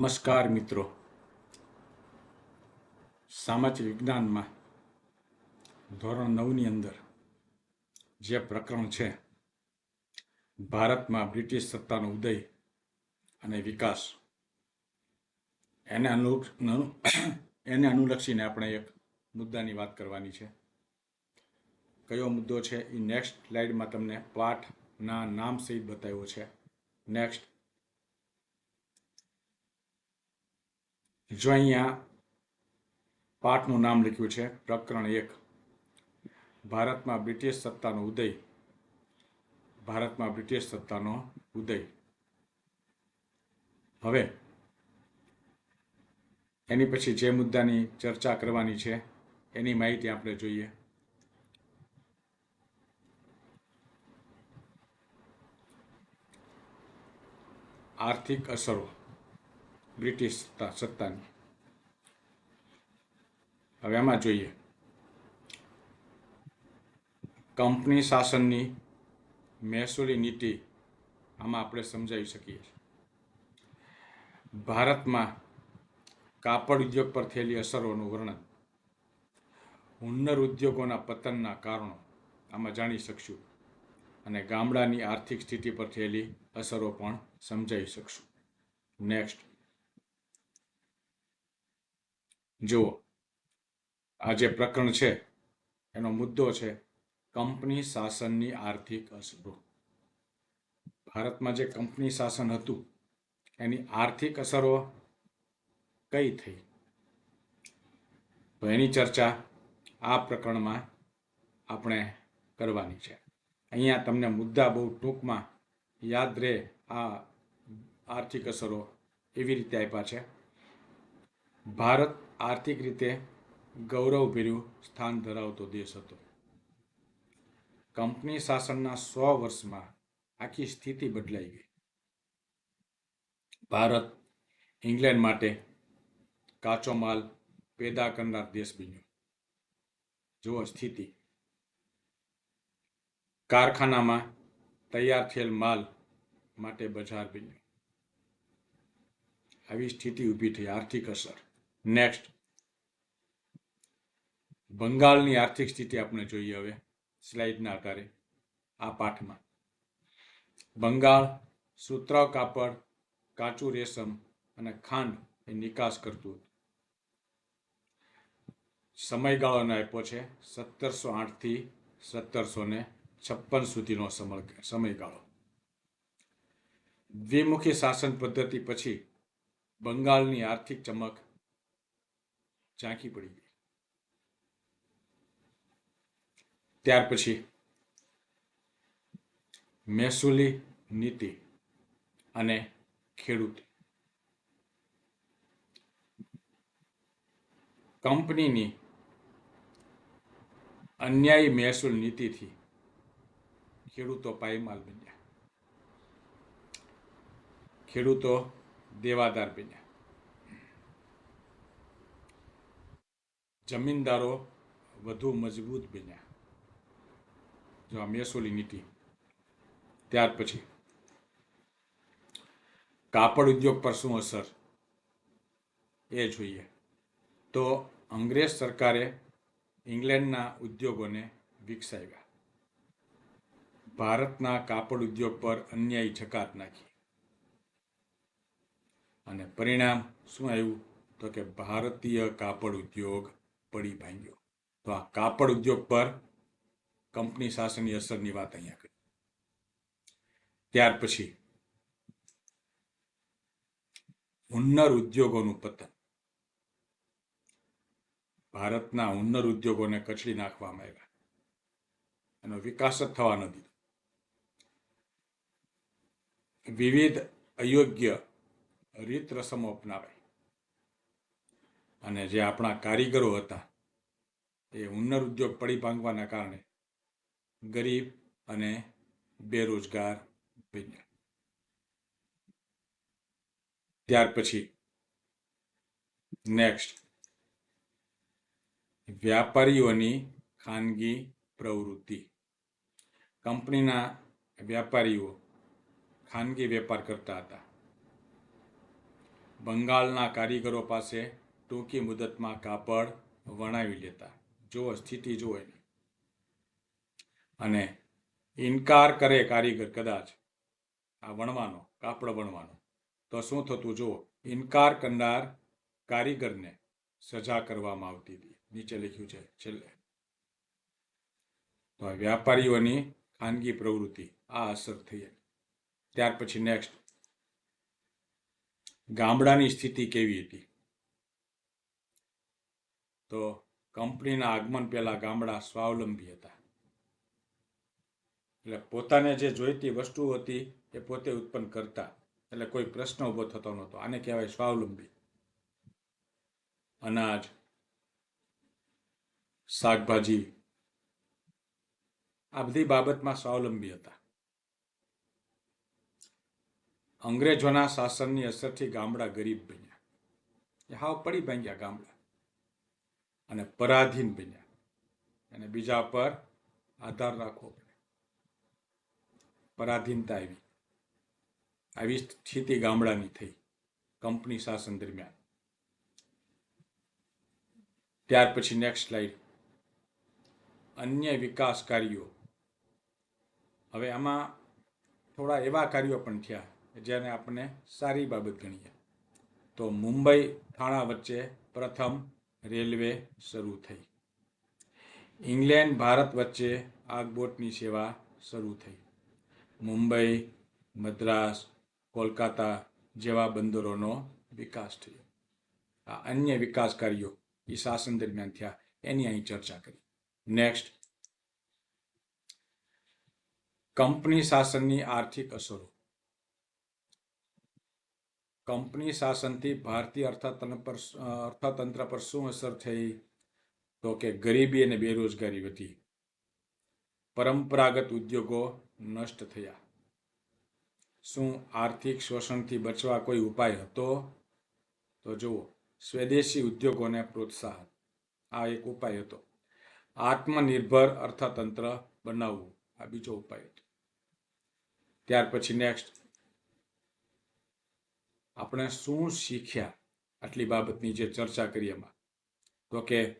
નમસ્કાર મિત્રો. સામાજિક વિજ્ઞાનમાં ધોરણ નવની અંદર જે પ્રકરણ છે, ભારતમાં બ્રિટિશ સત્તાનો ઉદય અને વિકાસ, એને અનુ, એને અનુલક્ષીને આપણે એક મુદ્દાની વાત કરવાની છે. કયો મુદ્દો છે એ નેક્સ્ટ સ્લાઇડમાં તમને પાઠના નામ સહિત બતાવ્યો છે. નેક્સ્ટ જો અહીંયા પાઠનું નામ લખ્યું છે, પ્રકરણ એક. ભારતમાં બ્રિટિશ સત્તાનો ઉદય. ભારતમાં બ્રિટિશ સત્તાનો ઉદય. હવે, એની પછી જે મુદ્દાની ચર્ચા કરવાની છે, એની માહિતી આપણે જોઈએ. આર્થિક અસરો. બ્રિટિશ સત્તાની. હવે આમાં જોઈએ. કંપની શાસનની મહેસૂલી નીતિ આમાં આપણે સમજાવી શકીએ છીએ. ભારતમાં કાપડ ઉદ્યોગ પર થયેલી અસરોનું વર્ણન, હુન્નર ઉદ્યોગોના પતનના કારણો આમાં જાણી શકશું અને ગામડાની આર્થિક સ્થિતિ પર થયેલી અસરો પણ સમજાવી શકશું. નેક્સ્ટ જુઓ, આ જે પ્રકરણ છે, એનો મુદ્દો છે કંપની શાસનની આર્થિક અસરો. ભારતમાં જે કંપની શાસન હતું, એની આર્થિક અસરો કઈ થઈ? તો એની ચર્ચા આ પ્રકરણમાં આપણે કરવાની છે. અહીંયા તમને મુદ્દા બહુ ટૂંકમાં યાદ રહે આ આર્થિક અસરો એવી રીતે આપ્યા છે. ભારત આર્થિક રીતે ગૌરવભર્યું સ્થાન ધરાવતો દેશ હતો. કંપની શાસનના સો વર્ષમાં આખી સ્થિતિ બદલાઈ ગઈ. ભારત ઇંગ્લેન્ડ માટે કાચો માલ પેદા કરનાર દેશ બન્યો. જુઓ સ્થિતિ. કારખાનામાં તૈયાર થયેલ માલ માટે બજાર બન્યું. આવી સ્થિતિ ઊભી થઈ. આર્થિક અસર. નેક્સ્ટ બંગાળની આર્થિક સ્થિતિ આપણે જોઈએ હવે. સ્લાઇડના આધારે. આ પાઠમાં. બંગાળ સૂત્ર કાપડ, કાચું રેશમ અને ખાંડ એ નિકાસ કરતું હતું. સમયગાળોને આપ્યો છે સત્તરસો આઠથી સત્તરસો ને છપ્પન સુધીનો સમય સમયગાળો. દ્વિમુખી શાસન પદ્ધતિ પછી બંગાળની આર્થિક ચમક ઝાંખી પડી ગઈ. ત્યાર પછી મહેસૂલી નીતિ અને ખેડૂત. કંપનીની અન્યાયી મહેસૂલ નીતિથી ખેડૂતો પાયમાલ બન્યા. ખેડૂતો દેવાદાર બન્યા. જમીનદારો વધુ મજબૂત બન્યા. જો આ મેસોલી નીતિ. ત્યાર પછી. કાપડ ઉદ્યોગ પર શું અસર? એ જોઈએ. તો અંગ્રેજ સરકારે ઇંગ્લેન્ડના ઉદ્યોગોને વિકસાવ્યા. ભારતના કાપડ ઉદ્યોગ પર અન્યાયી જકાત નાખી. અને પરિણામ શું આવ્યું? તો કે ભારતીય કાપડ ઉદ્યોગ પડી ભાંગ્યો. તો આ કાપડ ઉદ્યોગ પર કંપની શાસનની અસરની વાત અહીંયા કરી. ત્યાર પછી હુન્નર ઉદ્યોગોનું પતન. ભારતના હુન્નર ઉદ્યોગોને કચડી નાખવામાં આવ્યા. એનો વિકાસ જ થવા ન દીધો. વિવિધ અયોગ્ય રીત રસમો અપનાવાઈ અને જે આપણા કારીગરો હતા, એ હુન્નર ઉદ્યોગ પડી ભાંગવાના કારણે ગરીબ અને બેરોજગાર બન્યા. ત્યાર પછી નેક્સ્ટ વ્યાપારીઓની ખાનગી પ્રવૃત્તિ. કંપનીના વ્યાપારીઓ ખાનગી વેપાર કરતા હતા. બંગાળના કારીગરો પાસે ટૂંકી મુદતમાં કાપડ વણાવી લેતા. જુઓ, સ્થિતિ એની. અને ઇનકાર કરે કારીગર કદાચ આ વણવાનો, કાપડ વણવાનો. તો શું થતું? જુઓ, ઇનકાર કરનાર કારીગરને સજા કરવામાં આવતી હતી. નીચે લખ્યું છે, છેલ્લે. તો વ્યાપારીઓની ખાનગી પ્રવૃત્તિ, આ અસર થઈ. ત્યાર પછી નેક્સ્ટ. ગામડાની સ્થિતિ કેવી હતી? તો કંપનીના આગમન પહેલાં ગામડા સ્વાવલંબી હતા. એટલે પોતાને જે જોઈતી વસ્તુ હતી એ પોતે ઉત્પન્ન કરતા. એટલે કોઈ પ્રશ્ન ઊભો થતો નહોતો. આને કહેવાય સ્વાવલંબી. અનાજ, શાકભાજી, આ બધી બાબતમાં સ્વાવલંબી હતા. અંગ્રેજોના શાસનની અસરથી ગામડા ગરીબ બન્યા. એ હાવ પડી ભાંગ્યા ગામડા. અને પરાધીન બન્યા. અને બીજા પર આધાર રાખવો પરાધીનતા આવી. આવી સ્થિતિ ગામડાની થઈ, કંપની શાસન દરમિયાન. ત્યાર પછી નેક્સ્ટ સ્લાઇડ અન્ય વિકાસ કાર્યો. હવે આમાં થોડા એવા કાર્યો પણ થયા જેને આપણે સારી બાબત ગણીએ. તો મુંબઈ થાણા વચ્ચે પ્રથમ રેલવે શરૂ થઈ. ઇંગ્લેન્ડ, ભારત વચ્ચે આગબોટની સેવા શરૂ થઈ. મુંબઈ, મદ્રાસ, કોલકાતા જેવા બંદરોનો વિકાસ થયો. આ અન્ય વિકાસ કાર્યો એ શાસન દરમિયાન થયા એની અહીં ચર્ચા કરી. નેક્સ્ટ કંપની શાસનની આર્થિક અસરો. કંપની શાસનથી ભારતીય અર્થતંત્ર પર અર્થતંત્ર પર શું અસર થઈ? તો કે ગરીબી અને બેરોજગારી વધી. પરંપરાગત ઉદ્યોગો નષ્ટ થયા. શું આર્થિક શોષણથી બચવા કોઈ ઉપાય હતો? તો જુઓ, સ્વદેશી ઉદ્યોગોને પ્રોત્સાહન. આ એક ઉપાય હતો. આત્મનિર્ભર અર્થતંત્ર બનાવવું. આ બીજો ઉપાય હતો. ત્યાર પછી નેક્સ્ટ. આપણે શું શીખ્યા આટલી બાબતની જે ચર્ચા કરી એમાં? તો કે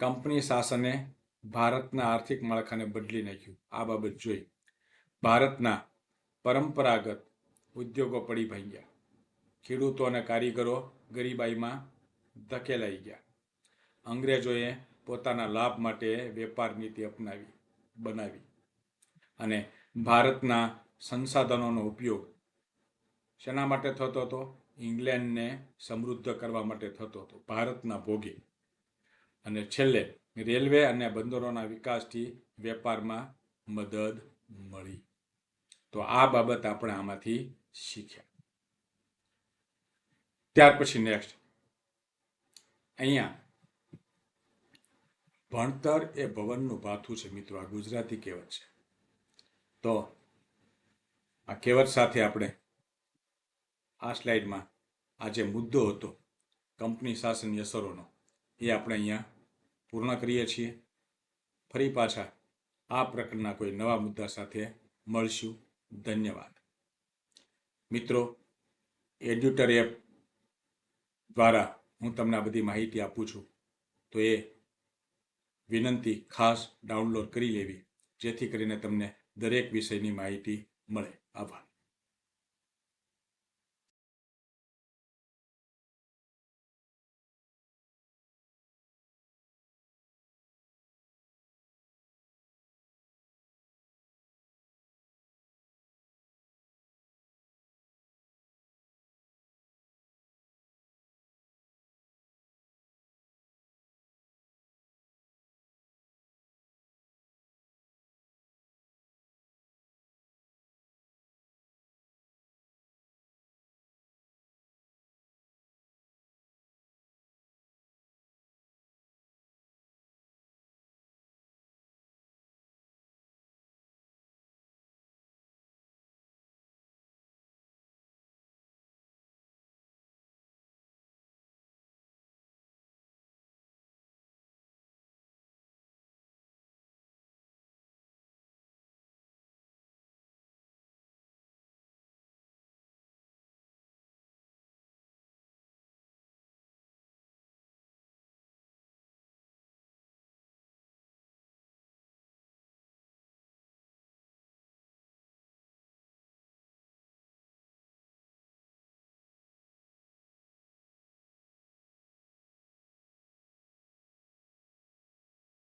કંપની શાસને ભારતના આર્થિક માળખાને બદલી નાખ્યું. આ બાબત જોઈ. ભારતના પરંપરાગત ઉદ્યોગો પડી ભાંગ્યા. ખેડૂતો અને કારીગરો ગરીબાઈમાં ધકેલાઈ ગયા. અંગ્રેજોએ પોતાના લાભ માટે વેપાર નીતિ અપનાવી, બનાવી. અને ભારતના સંસાધનોનો ઉપયોગ શેના માટે થતો હતો? ઇંગ્લેન્ડને સમૃદ્ધ કરવા માટે થતો હતો, ભારતના ભોગે. અને છેલ્લે, રેલવે અને બંદરોના વિકાસથી વેપારમાં મદદ મળી. તો આ બાબત આપણે આમાંથી શીખ્યા. ત્યાર પછી નેક્સ્ટ અહીંયા, ભણતર એ ભવનનું ભાથું છે મિત્રો, આ ગુજરાતી કહેવત છે. તો, આ કહેવત સાથે આપણે આ સ્લાઇડમાં આ જે મુદ્દો હતો, કંપની શાસનની અસરોનો, એ આપણે અહીંયા પૂર્ણ કરીએ છીએ. ફરી પાછા આ પ્રકારના કોઈ નવા મુદ્દા સાથે મળશું. ધન્યવાદ. મિત્રો, એડ્યુટર એપ દ્વારા હું તમને આ બધી માહિતી આપું છું, તો એ વિનંતી ખાસ ડાઉનલોડ કરી લેવી, જેથી કરીને તમને દરેક વિષયની માહિતી મળે. આભાર.